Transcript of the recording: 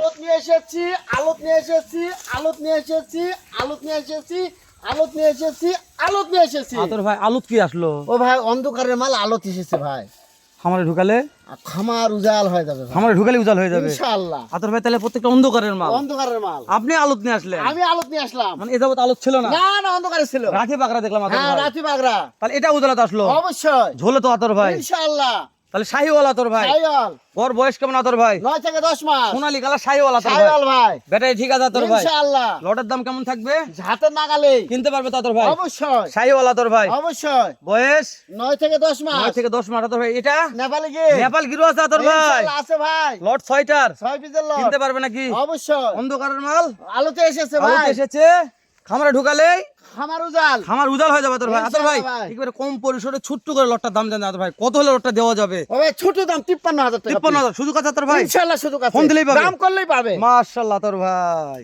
আলত নিয়ে এসেছি আলত নিয়ে এসেছি আলত নিয়ে এসেছি আলত নিয়ে এসেছি আলত নিয়ে এসেছি আলত নিয়ে এসেছি। আতর ভাই আলুত কি আসলো? ও ভাই অন্ধকারের মাল আলত এসেছে ভাই। খামারে ঢুকালে? খামার উজাল হয়ে যাবে খামারে ঢুকালে উজাল হয়ে যাবে? ইনশাআল্লাহ। আতর ভাই তাহলে প্রত্যেকটা অন্ধকারের মাল। অন্ধকারের মাল। আপনি আলুত নিয়ে আসলেন? আমি আলত নিয়ে আসলাম। মানে এ যাবত আলোক ছিল না? না না অন্ধকারে ছিল। রাখি পাকড়া দেখলাম আতর হ্যাঁ ভাই। বাগরা তাহলে এটা উজালাতে আসলো? অবশ্যই। ঝোলে তো আতর ভাই। ইনশাআল্লাহ। তাহলে শাহিওয়াল তোর ভাই। ওর বয়স কেমন আতর ভাই? নয় থেকে দশ মাস। সোনালি কালার শাহিওয়াল আতর ভাই। বেটাই ঠিক আছে আতর ভাই। ইনশাআল্লাহ। লটের দাম কেমন থাকবে? হাতের নাগালে। কিনতে পারবে তো আতর ভাই। অবশ্যই। শাহিওয়াল আতর ভাই। অবশ্যই। বয়স? নয় থেকে দশ মাস। নয় থেকে দশ মাস। আতর ভাই এটা? নেপালে গিয়ে। নেপাল গিরো আছে আতর ভাই। আছে ভাই। লট ছয়টার। ছয় পিসের লট। কিনতে পারবে নাকি? অবশ্যই। অন্ধকারের মাল? আলোতে এসেছে আলোতে ভাই এসেছে? খামারে ঢুকালেই খামার উজাল। খামার উজাল হয়ে যাবে তোর ভাই। আতর ভাই একবারে কম পরিসরে ছোট্ট করে লটটার দাম জানা আতর ভাই। কত হলে লটটা দেওয়া যাবে? ওবে ছোট দাম তিপ্পান্ন হাজার টাকা তিপ্পান্ন শুধু সুযোগ তোর আতর ভাই? ইনশাআল্লাহ শুধু কাছে ফোন দিলেই পাবে। দাম করলেই পাবে। মাশাআল্লাহ তোর ভাই।